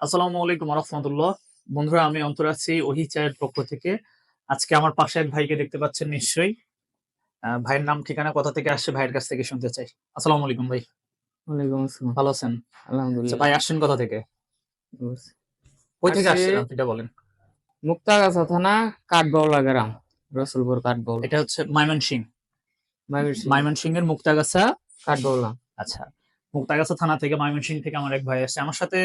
আসসালামু আলাইকুম রহমতুল্লাহ। বন্ধুরা আমি অন্তর আছি ওহি চায়ের পক্ষ থেকে। আজকে আমার পাশে এক ভাইকে দেখতে পাচ্ছেন নিশ্চয়ই। ভাইয়ের নাম ঠিকানা কোথা থেকে আসছে ভাইয়ের কাছ থেকে শুনতে চাই। আসসালামু আলাইকুম ভাই। ওয়ালাইকুম আসসালাম। ভালো আছেন? আচ্ছা, আলহামদুলিল্লাহ ভাই আসছেন কোথা থেকে? কই থেকে আসছেন এটা বলেন। মুক্তাগাছা থানা কাঠবাউলা গ্রাম রসুলপুর কাঠবাউলা। এটা হচ্ছে ময়মনসিং ময়মনসিং এর মুক্তাগাছা? কাঠবাউলা। আচ্ছা। মুক্তাগাছা থানা থেকে ময়মনসিং থেকে আমার এক ভাই আসছে। আমার সাথে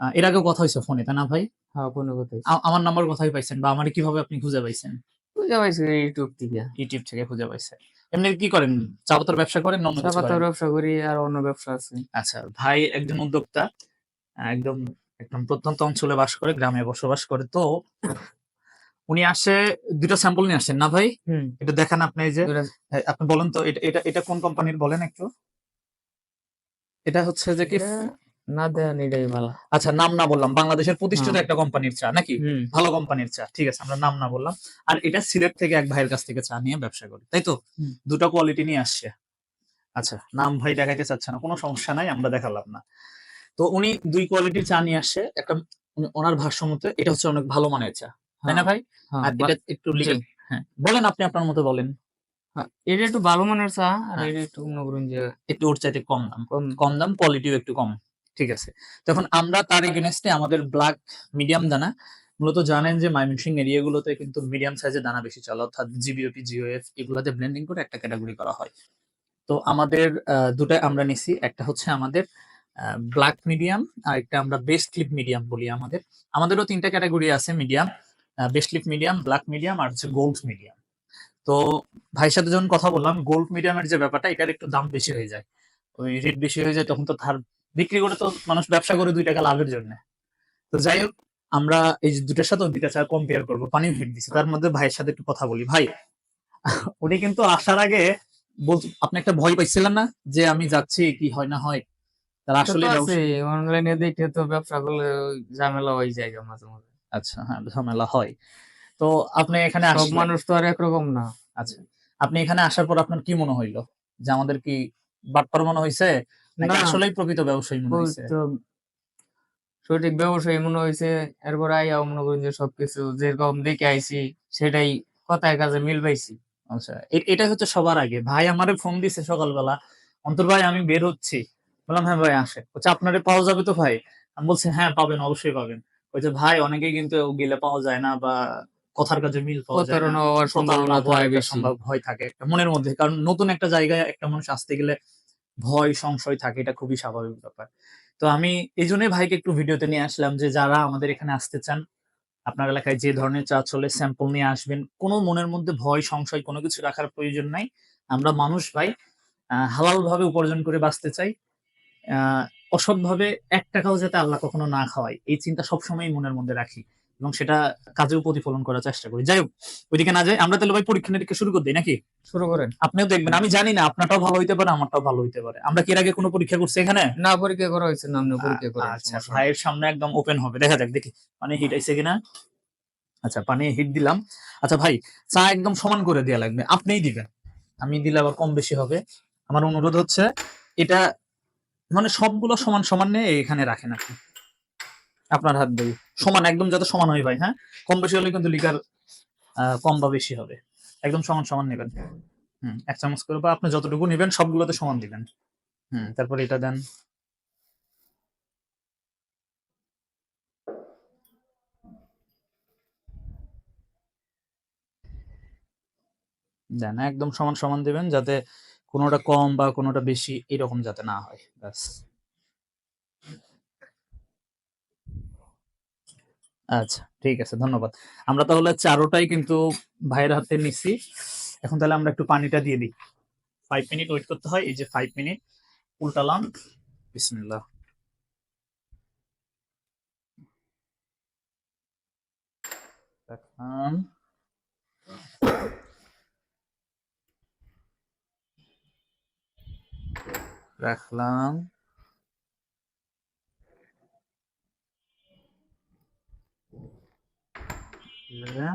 এর আগেও কথা হয়েছে ফোনে তাই না ভাই? হ্যাঁ কোনো কথাই আ- আমার নাম্বার কোথায় পাইছেন বা আমার কীভাবে আপনি খুঁজে পাইছেন? খুঁজে পাইছি ইউটিউব থেকে। ইউটিউব থেকে খুঁজে পাইছেন এমনি কি করেন? চা পাতার ব্যবসা করেন না অন্য কিছু চাপাতার ব্যবসা করি আর অন্য ব্যবসা আছে। আচ্ছা ভাই একজন উদ্যোক্তা একদম একদম প্রত্যন্ত অঞ্চলে বাস করে গ্রামে বসবাস করে তো উনি আসে দুটো স্যাম্পল নিয়ে আসেন না ভাই? হুম। এটা দেখান আপনি এই যে হ্যাঁ, আপনি বলেন তো এটা এটা কোন কোম্পানির বলেন একটু? এটা হচ্ছে যে কি? না দেন এটাই ভালো। আচ্ছা নাম না বললাম বাংলাদেশের প্রতিষ্ঠিত হ্যাঁ। একটা কোম্পানির চা নাকি? ভালো কোম্পানির চা ঠিক আছে আমরা নাম না বললাম। আর এটা সিলেট থেকে এক ভাইয়ের কাছ থেকে চা নিয়ে ব্যবসা করি তাই তো? দুটো কোয়ালিটি নিয়ে আসছে। আচ্ছা নাম ভাই দেখাইতে চাচ্ছে না কোনো সমস্যা নাই আমরা দেখালাম না। তো উনি দুই কোয়ালিটির চা নিয়ে আসছে একটা ওনার ভাষ্য মতে এটা হচ্ছে অনেক ভালো মানের চা তাই না ভাই? হ্যাঁ, আর এটা একটু হ্যাঁ বলেন আপনি আপনার মতো বলেন। হ্যাঁ, এটা একটু ভালো মানের চা আর হ্যাঁ। এটা একটু মনে করুন যে একটু ওর চাইতে কম দাম কম। কম দাম কোয়ালিটিও একটু কম। ঠিক আছে। তখন আমরা তার এগেনস্টে আমাদের ব্ল্যাক মিডিয়াম দানা, মূলত জানেন যে ময়মনসিং এরিয়াগুলোতে কিন্তু মিডিয়াম সাইজের দানা বেশি চলে, অর্থাৎ জিবিওপি জিওএফ এগুলোতে ব্লেন্ডিং করে একটা ক্যাটাগরি করা হয়। তো আমাদের দুটাই আমরা নিছি, একটা হচ্ছে আমাদের ব্ল্যাক মিডিয়াম আর একটা আমরা বেস্ট ক্লিপ মিডিয়াম বলি আমাদের। আমাদেরও তিনটা ক্যাটাগরি আছে medium best clip medium black medium আর হচ্ছে গোল্ড মিডিয়াম তো ভাইয়ের সাথে যখন কথা বললাম গোল্ড মিডিয়ামের যে ব্যাপারটা, এটার একটু দাম বেশি হয়ে যায়। ওই রেট বেশি হয়ে যায়, তখন তো তার বিক্রি করে তো মানুষ ব্যবসা করে দুই টাকা লাভের জন্য। তো যাই হোক আমরা এই যে দুটার সাথে ওই দুটা চা কম্পেয়ার করব পানি হিট দিচ্ছে তার মধ্যে ভাইয়ের সাথে একটু কথা বলি। ভাই উনি কিন্তু আসার আগে বল আপনি একটা ভয় পাইছিলেন না যে আমি যাচ্ছি কি হয় না হয়? তার আসলে অনলাইনে দেখে তো ব্যবসা করলে ঝামেলা হয়ে যায় মাঝে মাঝে আচ্ছা হ্যাঁ ঝামেলা হয়। তো আপনি এখানে সব মানুষ তো আর একরকম না। আচ্ছা আপনি এখানে আসার পর আপনার কি মনে হইল? যে আমাদের কি বাটপার মনে হয়েছে না। আসলেই প্রকৃত ব্যবসায়ী মনে হয়েছে সঠিক ব্যবসায়ী মনে হয়েছে এরপর আইয়া মনে করেন যে সবকিছু যেরকম দেখে আইছি সেটাই কথায় কাজে মিল পাইছি। আচ্ছা এটা হচ্ছে সবার আগে। ভাই আমারে ফোন দিছে সকালবেলা অন্তর ভাই আমি বের হচ্ছি। বললাম হ্যাঁ ভাই আসে বলছে আপনারে পাওয়া যাবে তো ভাই? আমি বলছি হ্যাঁ পাবেন অবশ্যই পাবেন। বলছে ভাই অনেকেই কিন্তু গেলে পাওয়া যায় না বা কথার কাজে মিল পাওয়া যায় না। সম্ভাবনা হয় সম্ভব ভয় থাকে মনের মধ্যে। কারণ নতুন একটা জায়গায় একটা মানুষ আসতে গেলে ভয় সংশয় থাকে এটা খুবই স্বাভাবিক ব্যাপার। তো আমি এই জন্যই ভাইকে একটু ভিডিওতে নিয়ে আসলাম যে যারা আমাদের এখানে আসতে চান আপনার এলাকায় যে ধরনের চা চলে স্যাম্পল নিয়ে আসবেন কোনো মনের মধ্যে ভয় সংশয় কোনো কিছু রাখার প্রয়োজন নাই। আমরা মানুষ ভাই হালাল ভাবে উপার্জন করে বাঁচতে চাই। আহ, অসৎভাবে এক টাকাও যাতে আল্লাহ কখনো না খাওয়ায় এই চিন্তা সবসময় মনের মধ্যে রাখি। এবং সেটা কাজেও প্রতিফলন করার চেষ্টা করি। যাই হোক ওইদিকে না যাই আমরা তাহলে ভাই পরীক্ষা নিরীক্ষা শুরু করে দিই নাকি? শুরু করেন। আপনিও দেখবেন আমি জানি না আপনারটাও ভালো হইতে পারে আমারটাও ভালো হইতে পারে। আমরা কি এর আগে কোনো পরীক্ষা করছি এখানে? না পরীক্ষা করা হয়েছে না পরীক্ষা করেন আচ্ছা ভাইয়ের সামনে একদম ওপেন হবে। দেখা যাক দেখি পানি হিট আইছে কিনা? আচ্ছা পানি হিট দিলাম। আচ্ছা ভাই চা একদম সমান করে দেওয়া লাগবে আপনিই দিবেন। আমি দিলে আবার কম বেশি হবে। আমার অনুরোধ হচ্ছে এটা মানে সবগুলো সমান সমান নিয়ে এখানে রাখেন আপনি। আপনার হাত দিয়ে সমান, একদম যাতে সমান হয় ভাই হ্যাঁ? কম বেশি হলে কিন্তু লিকার কম বা বেশি হবে। একদম সমান সমান নেবেন। হুম, এক চামচ করে বা আপনি যতটুকু নেবেন, সবগুলোতে সমান দিবেন। হুম, তারপর এটা দেন। দেন, একদম সমান সমান দিবেন, যাতে কোনোটা কম বা কোনোটা বেশি এরকম যাতে না হয়, ব্যাস। আচ্ছা ঠিক আছে, ধন্যবাদ। আমরা তাহলে চারোটাই কিন্তু ভাইয়ের হাতে নিচ্ছি এখন তাহলে আমরা একটু পানিটা দিয়ে দিই। ফাইভ মিনিট ওয়েট করতে হয়, এই যে ফাইভ মিনিট উল্টালাম। বিসমিল্লাহ। রাখলাম রাখলাম এবারে ব্যাস। আমরা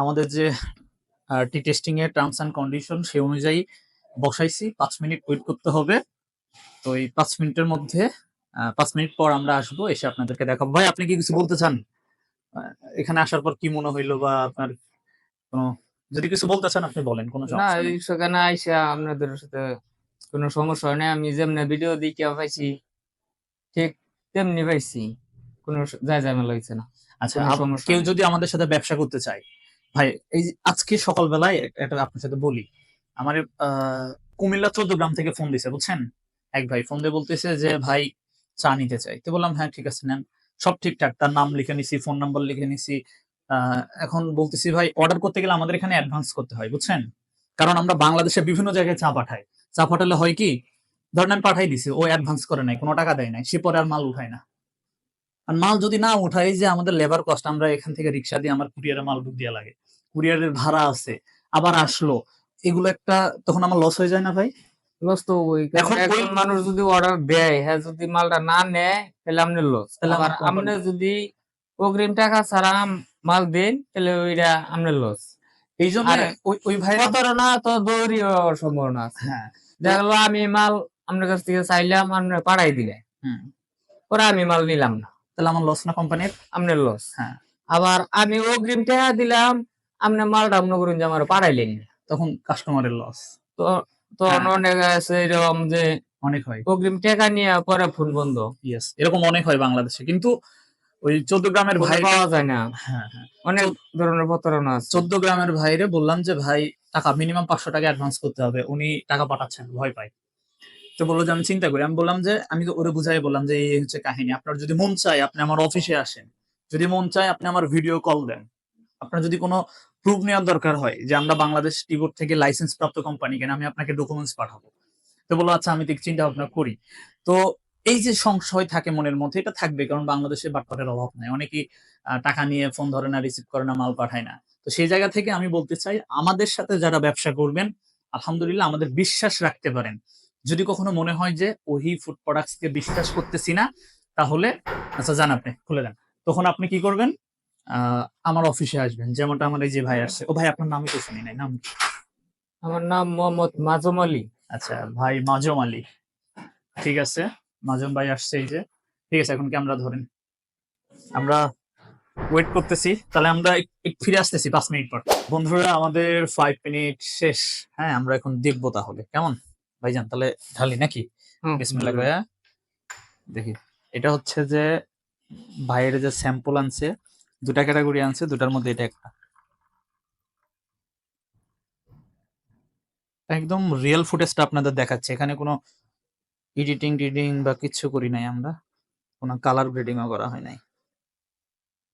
আমাদের যে টি টেস্টিং এর টার্মস অ্যান্ড কন্ডিশন সেই অনুযায়ী বসাইছি। পাঁচ মিনিট ওয়েট করতে হবে। তো এই পাঁচ মিনিটের মধ্যে পাঁচ মিনিট পর আমরা আসব এসে আপনাদেরকে দেখাবো। ভাই আপনি কি কিছু বলতে চান? এখানে আসার পর কি মনে হইল বা আপনার কোনো যদি কিছু বলতে চান আপনি বলেন কোনো না সেখানে আইসা আপনাদের সাথে কোনো সমস্যা হয় না আমি যেমনি ভিডিও দিকে পাইছি ঠিক তেমনি পাইছি। কোনো স- যায় ঝামেলা হয়েছে না। আচ্ছা কেউ যদি আমাদের সাথে ব্যবসা করতে চায় ভাই এই যে আজকে সকালবেলায় এক- একটা আপনার সাথে বলি। আমার কুমিল্লা চোদ্দ গ্রাম থেকে ফোন দিছে বুঝছেন? এক ভাই ফোন দিয়ে বলতেছে যে ভাই চা নিতে চাই। তো বললাম হ্যাঁ ঠিক আছে নেন। সব ঠিকঠাক তার নাম লিখে নিছি ফোন নাম্বার লিখে নিছি। আহ, এখন বলতেছি ভাই অর্ডার করতে গেলে আমাদের এখানে অ্যাডভান্স করতে হয় বুঝছেন? কারণ আমরা বাংলাদেশে বিভিন্ন জায়গায় চা পাঠাই। চা পাঠালে হয় কি ধরেন আমি পাঠাই দিছি ও অ্যাডভান্স করে নাই কোনো টাকা দেয় নাই সে পরে আর মাল উঠায় না। আর মাল যদি না উঠাই যে আমাদের লেবার কস্ট আমরা এখান থেকে রিক্সা দিয়ে আমার কুরিয়ারে মাল বুক দেওয়া লাগে। কুরিয়ারের ভাড়া আছে আবার আসলো এগুলো একটা তখন আমার লস হয়ে যায় না ভাই? লস তো ওই এখন এখন মানুষ যদি অর্ডার দেয় হ্যাঁ যদি মালটা না নেয় তাহলে লস আবার আপনি যদি অগ্রিম টাকা ছাড়া মাল দেন তাহলে ওইটা আপনার লস এই জন্য ওই ওই ভাই প্রতারণা তো দৌড়ি সম্ভাবনা আছে। হ্যাঁ দেখা গেলো আমি মাল আপনার কাছ থেকে চাইলাম আপনি পাঠাই দিলে। পরে আমি মাল নিলাম না। তাহলে আমার লস না কোম্পানির আপনার লস হ্যাঁ। আবার আমি অগ্রিম টাকা দিলাম আপনি মালটা মনে করুন যে আমার পাঠাইলেন না। তখন কাস্টমারের লস তো তো হ্যাঁ। অনেক আছে এরকম যে অনেক হয়। অগ্রিম টাকা নিয়ে পরে ফোন বন্ধ। ইয়েস এরকম অনেক হয় বাংলাদেশে। কিন্তু ওই চোদ্দ গ্রামের ভাই পাওয়া যায় না। হ্যাঁ হ্যাঁ। অনেক ধরনের প্রতারণা চোদ্দ গ্রামের ভাইরে বললাম যে ভাই টাকা মিনিমাম পাঁচশো টাকা অ্যাডভান্স করতে হবে। উনি টাকা পাঠাচ্ছেন, ভয় পায়। তো বলল যে, আমি চিন্তা করি। আমি বললাম যে, আমি তো ওরে বুঝাই বললাম যে, এই হচ্ছে কাহিনী। আপনার যদি মন চায়, আপনি আমার অফিসে আসেন। যদি মন চায়, আপনি আমার ভিডিও কল দেন। আপনার যদি কোনো প্রুফ নেওয়ার দরকার হয় যে, আমরা বাংলাদেশ টিবোর্ড থেকে লাইসেন্স প্রাপ্ত কোম্পানি কেন, আমি আপনাকে ডকুমেন্টস পাঠাবো। তো বলল আচ্ছা আমি ঠিক চিন্তা ভাবনা করি। তো এই যে সংশয় থাকে মনের মধ্যে এটা থাকবে কারণ বাংলাদেশে বাটপাটের অভাব নাই। অনেকেই টাকা নিয়ে ফোন ধরে না রিসিভ করে না মাল পাঠায় না। তো সেই জায়গা থেকে আমি বলতে চাই আমাদের সাথে যারা ব্যবসা করবেন আলহামদুলিল্লাহ আমাদের বিশ্বাস রাখতে পারেন। যদি কখনো মনে হয় যে ওহি ফুড প্রোডাক্টস কে বিশ্বাস করতেছি না তাহলে আচ্ছা যান আপনি খুলে দেন। তখন আপনি কি করবেন? আহ, আমার অফিসে আসবেন। যেমনটা আমার এই যে ভাই আসছে। ও ভাই আপনার নামই তো শুনি নাই নাম আমার নাম মোহাম্মদ মাজম আলী। আচ্ছা ভাই মাজম আলী। ঠিক আছে। মাজম ভাই আসছে এই যে। ঠিক আছে এখন ক্যামেরা ধরেন। আমরা ওয়েট করতেছি। তাহলে আমরা ফিরে আসতেছি পাঁচ মিনিট পর। বন্ধুরা আমাদের ফাইভ মিনিট শেষ। হ্যাঁ আমরা এখন দেখব তাহলে। কেমন? ভাইজান তাহলে ঢালি নাকি? বিসমিল্লাহ ভাইয়া দেখি। এটা হচ্ছে যে ভাইয়ের যে স্যাম্পল আনছে দুটা ক্যাটাগরি আনছে দুটার মধ্যে এটা একটা। একদম রিয়েল ফুটেজটা আপনাদের দেখাচ্ছে। এখানে কোনো এডিটিং টিডিং বা কিচ্ছু করি নাই আমরা। কোনো কালার গ্রেডিংও করা হয় নাই।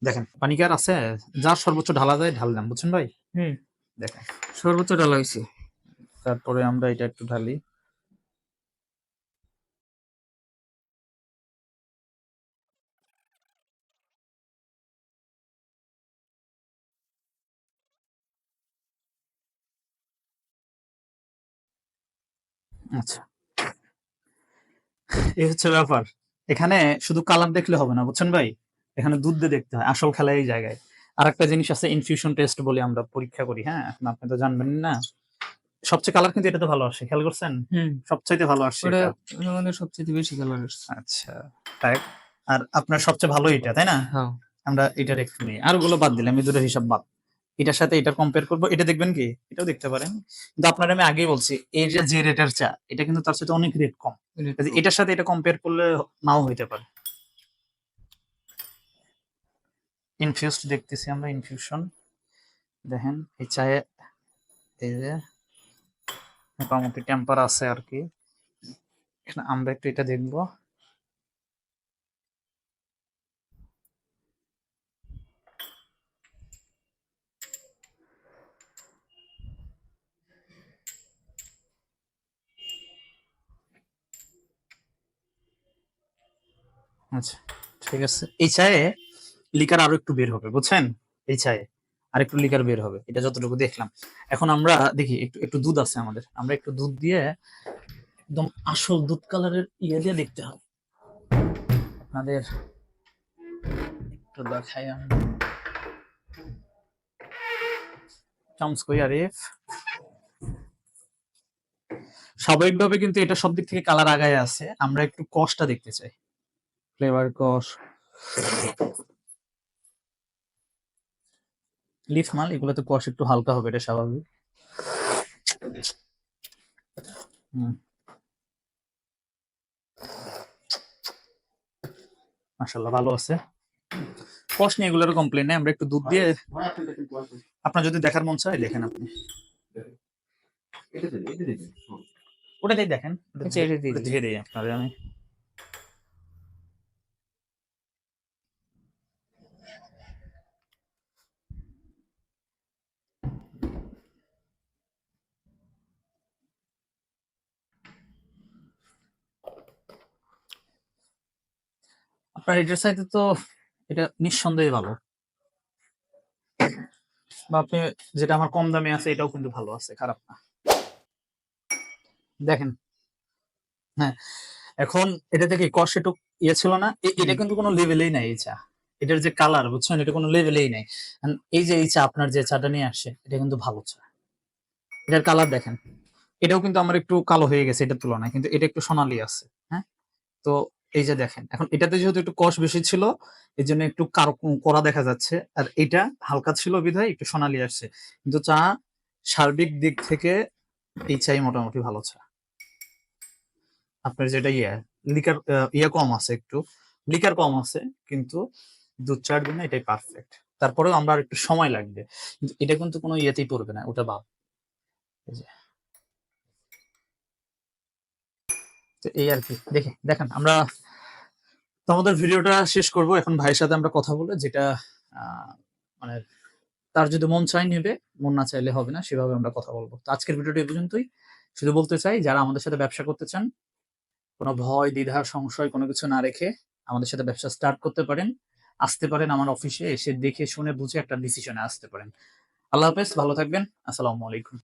দেখেন পানি কি আর আছে যার সর্বোচ্চ ঢালা যায় ঢাললাম বুঝছেন ভাই? হুম। দেখেন। সর্বোচ্চ ঢালা হয়েছে তারপরে আমরা এটা একটু ঢালি। আচ্ছা। এই হচ্ছে ব্যাপার। এখানে শুধু কালার দেখলে হবে না বুঝছেন ভাই? এখানে দুধ দিয়ে দেখতে হয় আসল খেলা এই জায়গায়। আর একটা জিনিস আছে ইনফিউশন টেস্ট বলে আমরা পরীক্ষা করি হ্যাঁ? আপনি তো জানবেন না। সবচেয়ে কালার কিন্তু এটাতে ভালো আসে খেয়াল করছেন? হুম। সবচাইতে ভালো আসছে এটা। আমাদের সবচেয়ে বেশি কালার আসছে। আচ্ছা তাই? আর আপনার সবচেয়ে ভালো এটা তাই না? হ্যাঁ। আমরা এটার একটু নিই। আরগুলো বাদ দিলাম এই দুটো হিসাব বাদ। এটার সাথে এটা কম্পেয়ার করব। এটা দেখবেন কি? এটাও দেখতে পারেন। কিন্তু আপনার আমি আগেই বলছি এই যে যে রেটের চা এটা কিন্তু তার সাথে অনেক রেট কম। এটার সাথে এটা কম্পেয়ার করলে নাও হইতে পারে। ইনফিউজড দেখতেছি আমরা ইনফিউশন দেখেন এই চায়ে এই যে মোটামুটি টেম্পার আছে আর কি। আমরা একটু এটা দেখব। আচ্ছা ঠিক আছে। এই চায়ে লিকার আরও একটু বের হবে, বুঝছেন? এই চায়ে আর একটু লিকার বের হবে, এটা যতটুকু দেখলাম। এখন আমরা দেখি, একটু একটু দুধ আছে আমাদের। আমরা একটু দুধ দিয়ে একদম আসল দুধ কালারের ইয়ে দিয়ে দেখতে হবে। আপনাদের একটু দেখাই আমি। আরিফ? স্বাভাবিকভাবে কিন্তু এটা সব দিক থেকে কালার আগায় আছে। আমরা একটু কষটা দেখতে চাই। ফ্লেভার কষ লিফ মাল এগুলোতে কষ একটু হালকা হবে এটা স্বাভাবিক। মাশাল্লাহ ভালো আছে। কষ নিয়ে এগুলোর কমপ্লেন নেই আমরা একটু দুধ দিয়ে আপনার যদি দেখার মন চায় দেখেন আপনি। ওটাতেই দেখেন। দিয়ে দিই আপনাদের আমি। আপনার এটার সাইতে তো এটা নিঃসন্দেহে ভালো। বা আপনি যেটা আমার কম দামে আছে এটাও কিন্তু ভালো আছে খারাপ না। দেখেন হ্যাঁ এখন এটা থেকে কষ একটু ইয়ে ছিল না এটা কিন্তু কোনো লেভেলেই নাই এই চা। এটার যে কালার বুঝছেন? এটা কোনো লেভেলেই নাই। এই যে এই চা আপনার যে চাটা নিয়ে আসে এটা কিন্তু ভালো চা। এটার কালার দেখেন। এটাও কিন্তু আমার একটু কালো হয়ে গেছে এটার তুলনায়। কিন্তু এটা একটু সোনালি আছে হ্যাঁ? তো এই যে দেখেন, এখন এটাতে যেহেতু একটু কষ বেশি ছিল এই জন্য একটু করা দেখা যাচ্ছে। আর এটা হালকা ছিল বিধায় একটু সোনালি আসছে। কিন্তু চা সার্বিক দিক থেকে এই চাই মোটামুটি ভালো চা। আপনার যেটা ইয়ে লিকার ইয়ে কম আছে একটু। লিকার কম আছে, কিন্তু দুধ চার জন্য এটাই পারফেক্ট তারপরেও আমরা একটু সময় লাগবে। কিন্তু এটা কিন্তু কোনো ইয়েতেই পড়বে না, ওটা ভাব এই যে। তো এই আর কি। দেখে, দেখেন, আমরা তো আমাদের ভিডিওটা শেষ করব। এখন ভাইয়ের সাথে আমরা কথা বলে যেটা মানে তার যদি মন চাই নেবে, মন না চাইলে হবে না, সেভাবে আমরা কথা বলব। তো আজকের ভিডিওটা এই পর্যন্তই। শুধু বলতে চাই, যারা আমাদের সাথে ব্যবসা করতে চান, কোনো ভয়, দ্বিধা, সংশয়, কোনো কিছু না রেখে আমাদের সাথে ব্যবসা স্টার্ট করতে পারেন, আসতে পারেন আমার অফিসে এসে দেখে শুনে বুঝে একটা ডিসিশনে আসতে পারেন। আল্লাহ হাফেজ, ভালো থাকবেন। আসসালামু আলাইকুম।